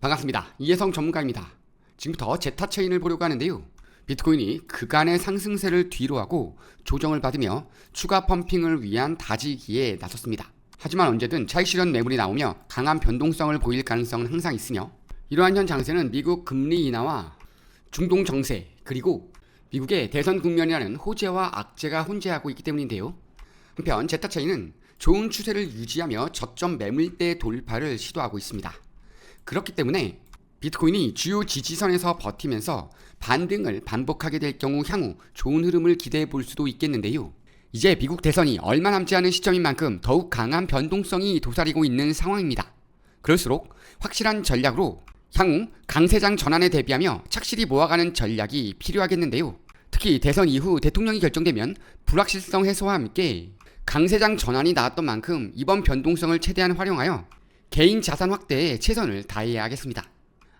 반갑습니다. 이혜성 전문가입니다. 지금부터 제타 체인을 보려고 하는데요. 비트코인이 그간의 상승세를 뒤로하고 조정을 받으며 추가 펌핑을 위한 다지기에 나섰습니다. 하지만 언제든 차익 실현 매물이 나오며 강한 변동성을 보일 가능성은 항상 있으며 이러한 현 장세는 미국 금리 인하와 중동 정세 그리고 미국의 대선 국면이라는 호재와 악재가 혼재하고 있기 때문인데요. 한편 제타 체인은 좋은 추세를 유지하며 저점 매물대 돌파를 시도하고 있습니다. 그렇기 때문에 비트코인이 주요 지지선에서 버티면서 반등을 반복하게 될 경우 향후 좋은 흐름을 기대해 볼 수도 있겠는데요. 이제 미국 대선이 얼마 남지 않은 시점인 만큼 더욱 강한 변동성이 도사리고 있는 상황입니다. 그럴수록 확실한 전략으로 향후 강세장 전환에 대비하며 착실히 모아가는 전략이 필요하겠는데요. 특히 대선 이후 대통령이 결정되면 불확실성 해소와 함께 강세장 전환이 나왔던 만큼 이번 변동성을 최대한 활용하여 개인 자산 확대에 최선을 다해야 하겠습니다.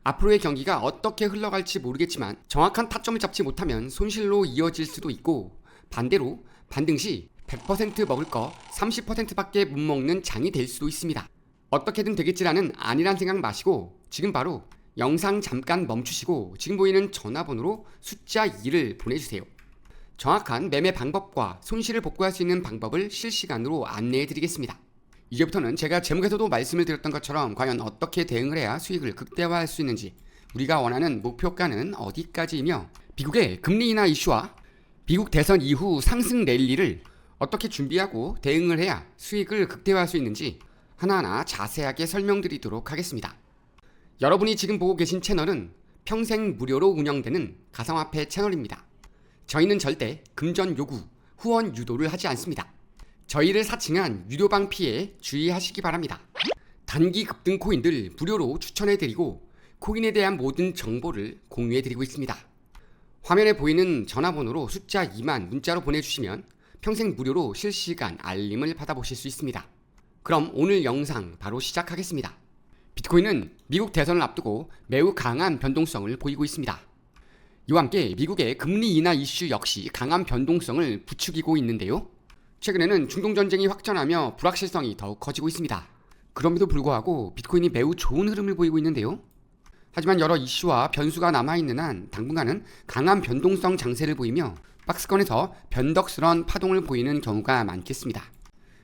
앞으로의 경기가 어떻게 흘러갈지 모르겠지만 정확한 타점을 잡지 못하면 손실로 이어질 수도 있고 반대로 반등 시 100% 먹을 거 30%밖에 못 먹는 장이 될 수도 있습니다. 어떻게든 되겠지라는 아니란 생각 마시고 지금 바로 영상 잠깐 멈추시고 지금 보이는 전화번호로 숫자 2를 보내주세요. 정확한 매매 방법과 손실을 복구할 수 있는 방법을 실시간으로 안내해 드리겠습니다. 이제부터는 제가 제목에서도 말씀을 드렸던 것처럼 과연 어떻게 대응을 해야 수익을 극대화할 수 있는지 우리가 원하는 목표가는 어디까지이며 미국의 금리 인하 이슈와 미국 대선 이후 상승 랠리를 어떻게 준비하고 대응을 해야 수익을 극대화할 수 있는지 하나하나 자세하게 설명드리도록 하겠습니다. 여러분이 지금 보고 계신 채널은 평생 무료로 운영되는 가상화폐 채널입니다. 저희는 절대 금전 요구, 후원 유도를 하지 않습니다. 저희를 사칭한 유료방 피해 주의하시기 바랍니다. 단기 급등 코인들 무료로 추천해드리고 코인에 대한 모든 정보를 공유해드리고 있습니다. 화면에 보이는 전화번호로 숫자 2만 문자로 보내주시면 평생 무료로 실시간 알림을 받아보실 수 있습니다. 그럼 오늘 영상 바로 시작하겠습니다. 비트코인은 미국 대선을 앞두고 매우 강한 변동성을 보이고 있습니다. 이와 함께 미국의 금리 인하 이슈 역시 강한 변동성을 부추기고 있는데요. 최근에는 중동 전쟁이 확전하며 불확실성이 더욱 커지고 있습니다. 그럼에도 불구하고 비트코인이 매우 좋은 흐름을 보이고 있는데요. 하지만 여러 이슈와 변수가 남아있는 한 당분간은 강한 변동성 장세를 보이며 박스권에서 변덕스런 파동을 보이는 경우가 많겠습니다.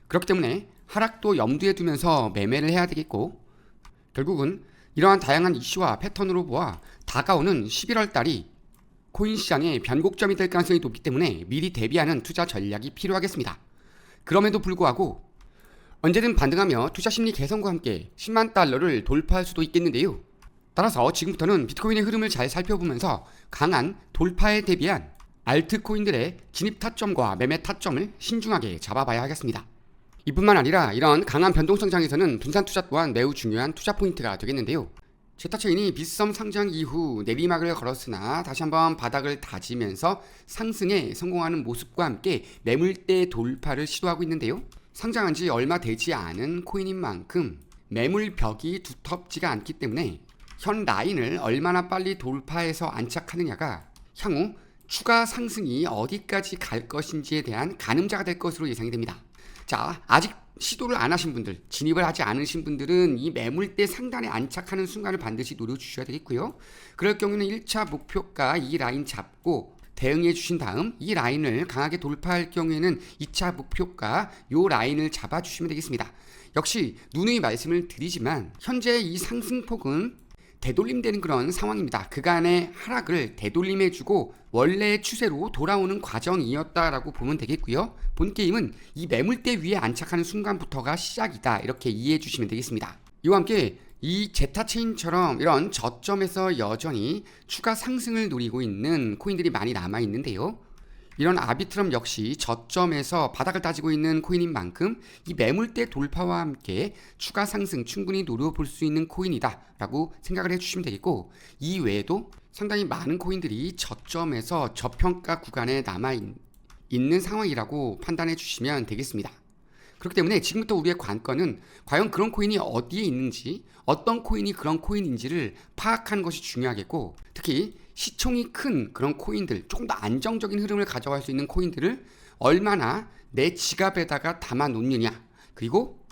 그렇기 때문에 하락도 염두에 두면서 매매를 해야 되겠고 결국은 이러한 다양한 이슈와 패턴으로 보아 다가오는 11월 달이 코인 시장의 변곡점이 될 가능성이 높기 때문에 미리 대비하는 투자 전략이 필요하겠습니다. 그럼에도 불구하고 언제든 반등하며 투자 심리 개선과 함께 10만 달러를 돌파할 수도 있겠는데요. 따라서 지금부터는 비트코인의 흐름을 잘 살펴보면서 강한 돌파에 대비한 알트코인들의 진입 타점과 매매 타점을 신중하게 잡아봐야 하겠습니다. 이뿐만 아니라 이런 강한 변동성 장에서는 분산 투자 또한 매우 중요한 투자 포인트가 되겠는데요. 제타체인이 빗썸 상장 이후 내리막을 걸었으나 다시 한번 바닥을 다지면서 상승에 성공하는 모습과 함께 매물대 돌파를 시도하고 있는데요. 상장한 지 얼마 되지 않은 코인인 만큼 매물 벽이 두텁지가 않기 때문에 현 라인을 얼마나 빨리 돌파해서 안착하느냐가 향후 추가 상승이 어디까지 갈 것인지에 대한 가늠자가 될 것으로 예상이 됩니다. 자, 아직 시도를 안 하신 분들, 진입을 하지 않으신 분들은 이 매물대 상단에 안착하는 순간을 반드시 노려주셔야 되겠고요. 그럴 경우는 1차 목표가 이 라인 잡고 대응해 주신 다음 이 라인을 강하게 돌파할 경우에는 2차 목표가 요 라인을 잡아 주시면 되겠습니다. 역시 누누이 말씀을 드리지만 현재 이 상승폭은 되돌림되는 그런 상황입니다. 그간의 하락을 되돌림해주고 원래의 추세로 돌아오는 과정이었다라고 보면 되겠고요. 본 게임은 이 매물대 위에 안착하는 순간부터가 시작이다. 이렇게 이해해 주시면 되겠습니다. 이와 함께 이 제타체인처럼 이런 저점에서 여전히 추가 상승을 노리고 있는 코인들이 많이 남아 있는데요. 이런 아비트럼 역시 저점에서 바닥을 따지고 있는 코인인 만큼 이 매물대 돌파와 함께 추가 상승 충분히 노려볼 수 있는 코인이다 라고 생각을 해주시면 되겠고 이 외에도 상당히 많은 코인들이 저점에서 저평가 구간에 남아 있는 상황이라고 판단해 주시면 되겠습니다. 그렇기 때문에 지금부터 우리의 관건은 과연 그런 코인이 어디에 있는지 어떤 코인이 그런 코인인지를 파악하는 것이 중요하겠고 특히 시총이 큰 그런 코인들 조금 더 안정적인 흐름을 가져갈 수 있는 코인들을 얼마나 내 지갑에다가 담아 놓느냐 그리고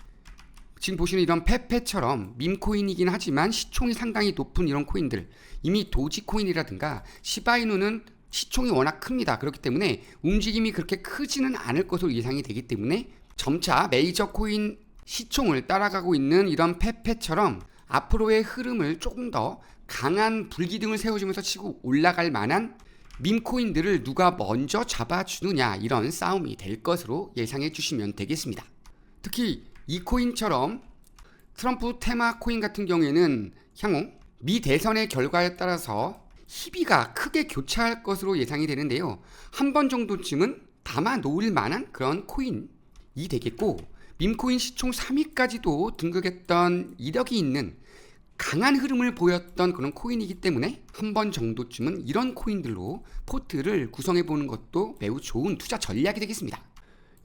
지금 보시는 이런 페페처럼 밈코인이긴 하지만 시총이 상당히 높은 이런 코인들 이미 도지코인이라든가 시바이누는 시총이 워낙 큽니다. 그렇기 때문에 움직임이 그렇게 크지는 않을 것으로 예상이 되기 때문에 점차 메이저 코인 시총을 따라가고 있는 이런 페페처럼 앞으로의 흐름을 조금 더 강한 불기둥을 세워주면서 치고 올라갈 만한 밈코인들을 누가 먼저 잡아주느냐 이런 싸움이 될 것으로 예상해 주시면 되겠습니다. 특히 이 코인처럼 트럼프 테마 코인 같은 경우에는 향후 미 대선의 결과에 따라서 희비가 크게 교차할 것으로 예상이 되는데요. 한 번 정도쯤은 담아 놓을 만한 그런 코인이 되겠고 밈코인 시총 3위까지도 등극했던 이력이 있는 강한 흐름을 보였던 그런 코인이기 때문에 한 번 정도쯤은 이런 코인들로 포트를 구성해 보는 것도 매우 좋은 투자 전략이 되겠습니다.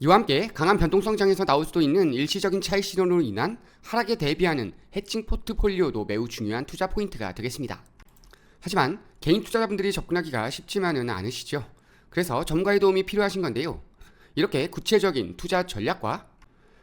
이와 함께 강한 변동성장에서 나올 수도 있는 일시적인 차익 실현으로 인한 하락에 대비하는 해칭 포트폴리오도 매우 중요한 투자 포인트가 되겠습니다. 하지만 개인 투자자분들이 접근하기가 쉽지만은 않으시죠. 그래서 전문가의 도움이 필요하신 건데요. 이렇게 구체적인 투자 전략과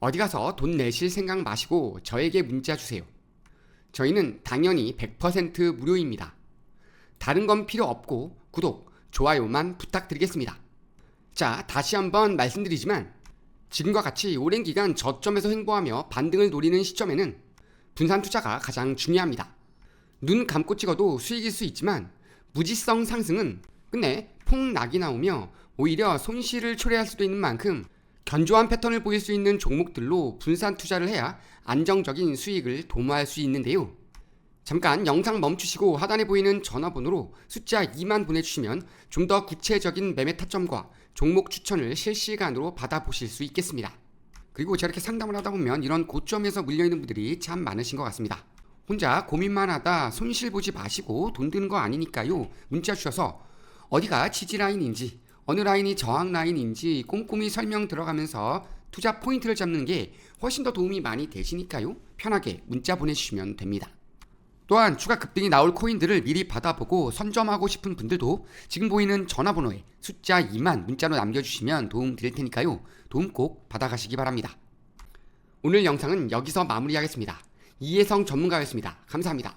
어디 가서 돈 내실 생각 마시고 저에게 문자 주세요. 저희는 당연히 100% 무료입니다. 다른 건 필요 없고 구독, 좋아요만 부탁드리겠습니다. 자, 다시 한번 말씀드리지만 지금과 같이 오랜 기간 저점에서 횡보하며 반등을 노리는 시점에는 분산 투자가 가장 중요합니다. 눈 감고 찍어도 수익일 수 있지만 무지성 상승은 끝내 폭락이 나오며 오히려 손실을 초래할 수도 있는 만큼 견조한 패턴을 보일 수 있는 종목들로 분산 투자를 해야 안정적인 수익을 도모할 수 있는데요. 잠깐 영상 멈추시고 하단에 보이는 전화번호로 숫자 2만 보내주시면 좀 더 구체적인 매매 타점과 종목 추천을 실시간으로 받아보실 수 있겠습니다. 그리고 저렇게 상담을 하다 보면 이런 고점에서 물려있는 분들이 참 많으신 것 같습니다. 혼자 고민만 하다 손실 보지 마시고 돈 드는 거 아니니까요. 문자 주셔서 어디가 지지라인인지 어느 라인이 저항 라인인지 꼼꼼히 설명 들어가면서 투자 포인트를 잡는 게 훨씬 더 도움이 많이 되시니까요. 편하게 문자 보내주시면 됩니다. 또한 추가 급등이 나올 코인들을 미리 받아보고 선점하고 싶은 분들도 지금 보이는 전화번호에 숫자 2만 문자로 남겨주시면 도움 드릴 테니까요. 도움 꼭 받아가시기 바랍니다. 오늘 영상은 여기서 마무리하겠습니다. 이혜성 전문가였습니다. 감사합니다.